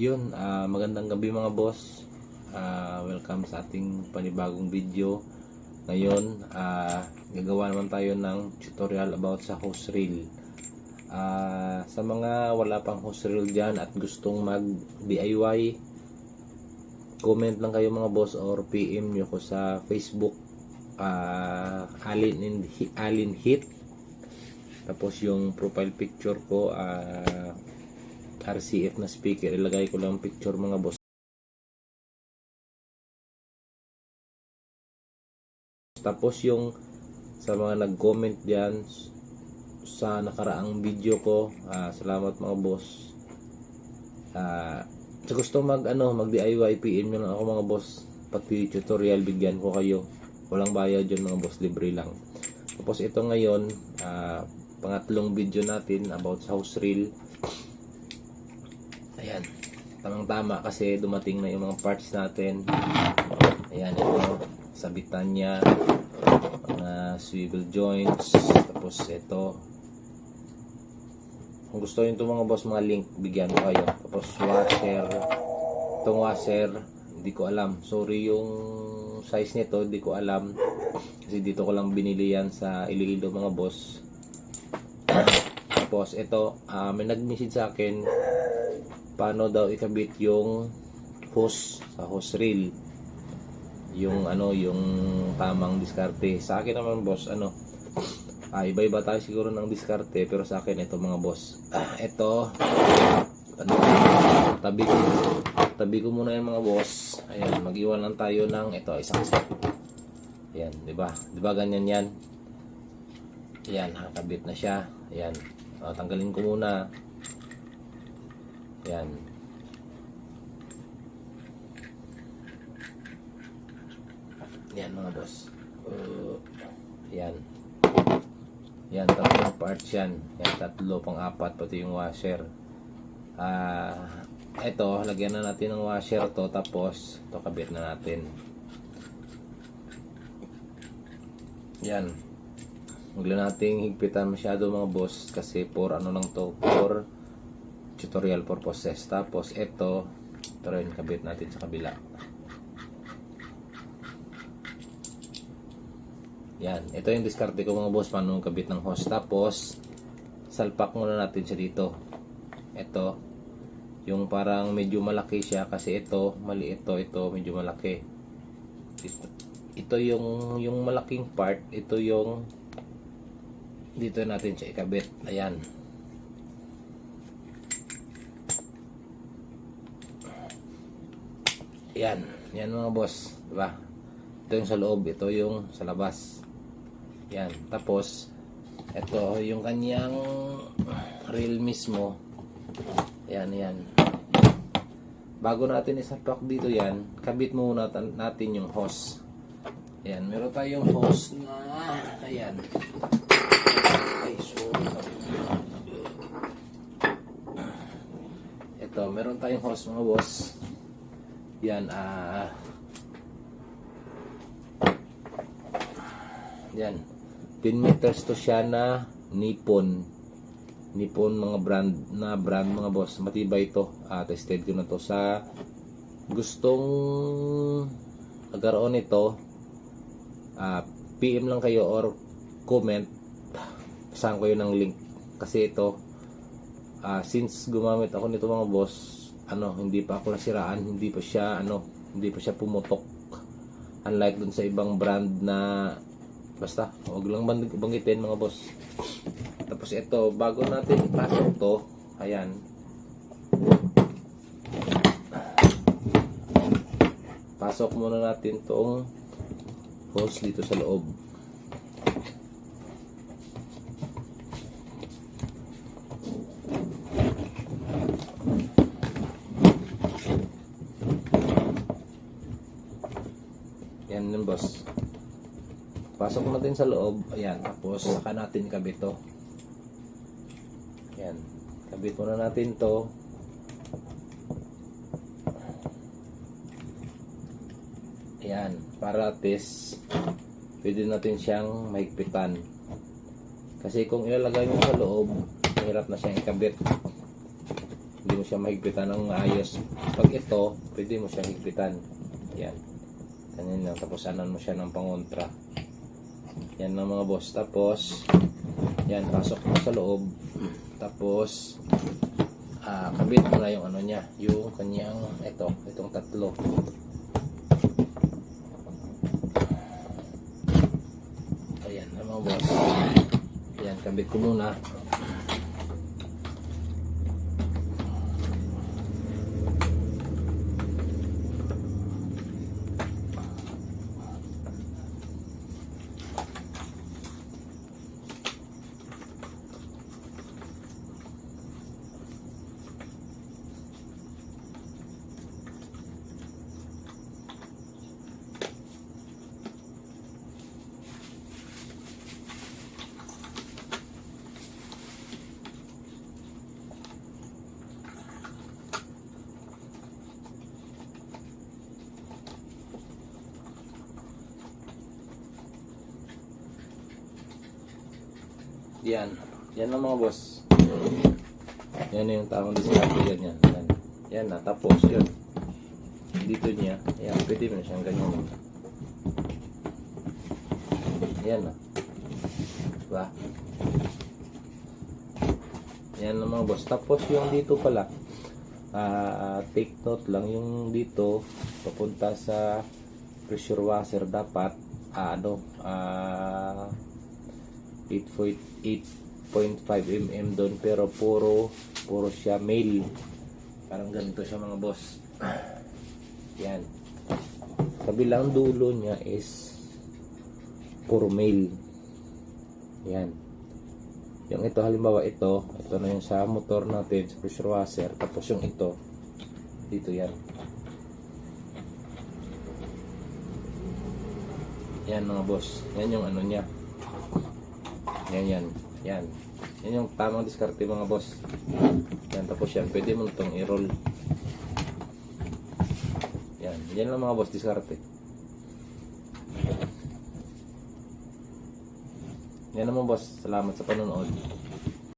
Yun, ah, magandang gabi mga boss. Ah, welcome sa ating panibagong video. Ngayon, ah, gagawa naman tayo ng tutorial about sa hose reel. Ah, sa mga wala pang hose reel dyan at gustong mag DIY, comment lang kayo mga boss or PM nyo ko sa Facebook ah, Alin, in, Alin Hit tapos yung profile picture ko ah, RCF na speaker ilagay ko lang picture mga boss. Tapos yung sa mga nag-comment diyan sa nakaraang video ko ah, salamat mga boss. Sa gusto mag ano mag DIY PM nyo lang ako mga boss. Pati tutorial bigyan ko kayo. Walang bayad yun mga boss libre lang. Tapos ito ngayon ah, pangatlong video natin about house reel ayan. Tamang tama kasi dumating na yung mga parts natin. Ayan ito. Sabitan niya mga swivel joints. Tapos ito. Kung gusto nyo ito mga boss mga link bigyan ko kayo. Tapos washer. Itong washer hindi ko alam. Sorry yung size nito hindi ko alam. Kasi dito ko lang binili yan sa Iloilo mga boss. Tapos ito ah, may nag-message sa akin paano daw ikabit yung hose sa hose reel? Yung ano yung tamang diskarte. Sa akin naman boss ano ah, iba-iba tayo siguro ng diskarte pero sa akin ito mga boss. Ah, ito ano, tabi ko tabi ko muna yan mga boss. Ayan mag-iwan lang tayo ng ito isang set. Ayan di ba? Di ba ganyan yan? Ayan nakakabit na siya. Ayan o, tanggalin ko muna ayan Yan mga boss. Uh, yan. Yan, tatlong parts yan. Yan, tatlo pang apat, pati yung washer. Ah, ito, lagyan na natin ng washer to, tapos, ito kabit na natin. Yan. Huwag lang nating higpitan masyado mga boss, kasi for ano lang to, for tutorial purposes. Tapos, ito, ito rin, kabit natin sa kabila. Yan. Ito yung diskarte ko mga boss paano kabit ng hose. Tapos, salpak muna natin siya dito. Ito. Yung parang medyo malaki siya kasi ito, maliit ito, ito medyo malaki. Ito, ito yung yung malaking part, ito yung dito natin siya ikabit. Ayan. Yan. Yan mga boss. Diba? Ito yung sa loob. Ito yung sa labas. Yan. Tapos, ito yung kanyang reel mismo. Yan, yan. Bago natin isapak dito yan, kabit muna natin yung hose. Yan. Meron tayong hose na, ayan. Ay, sorry. Ito, meron tayong hose mga boss. Yan, ah... yan. 10 meters to siya na Nippon. Nippon mga brand na brand mga boss. Matibay ito. Ah, tested ko na to sa gustong nagkaroon nito. Ah, PM lang kayo or comment. Saan ko yun ng link. Kasi ito, ah, since gumamit ako nito mga boss, ano, hindi pa ako nasiraan, hindi pa siya, ano, hindi pa siya pumutok. Unlike dun sa ibang brand na Basta, huwag lang bang- banggitin mga boss. Tapos ito, bago natin ipasok to, ayan. Pasok muna natin tong hose dito sa loob. Yan yun boss. Pasok natin sa loob. Ayan. Tapos, saka natin kabit to. Ayan. Kabit muna natin to. Ayan. Para at least, pwede natin siyang mahigpitan. Kasi kung ilalagay mo sa loob, mahirap na siyang ikabit. Hindi mo siya mahigpitan ng maayos. Pag ito, pwede mo siya higpitan. Yan. Ganyan lang. Tapos anan mo siya ng pangontra. Yan lang mga boss. Tapos, yan, pasok mo sa loob. Tapos, ah kabit mo na yung ano niya. Yung kanyang, ito, itong tatlo. Ayan mga boss. Yan, kabit ko muna. Yan. Yan lang mga boss. Yan yung tamang diskarte ganyan. Yan. Yan na. Tapos yun. Dito niya. Yan. Pwede mo na siyang ganyan. Yan na. Diba? Yan na mga boss. Tapos yung dito pala. ah take note lang yung dito papunta sa pressure washer dapat ah, ano ah 8.5 mm doon pero puro puro siya male. Parang ganito siya mga boss. Yan. Kabilang dulo niya is puro male. Yan. Yung ito halimbawa ito ito na yung sa motor natin sa pressure washer tapos yung ito. Dito yan. Yan mga boss. Yan yung ano niya yan, yan. Yan. Yan yung tamang diskarte mga boss. Yan, tapos yan. Pwede mo itong i-roll. Yan. Yan lang mga boss, diskarte. Yan naman boss. Salamat sa panonood.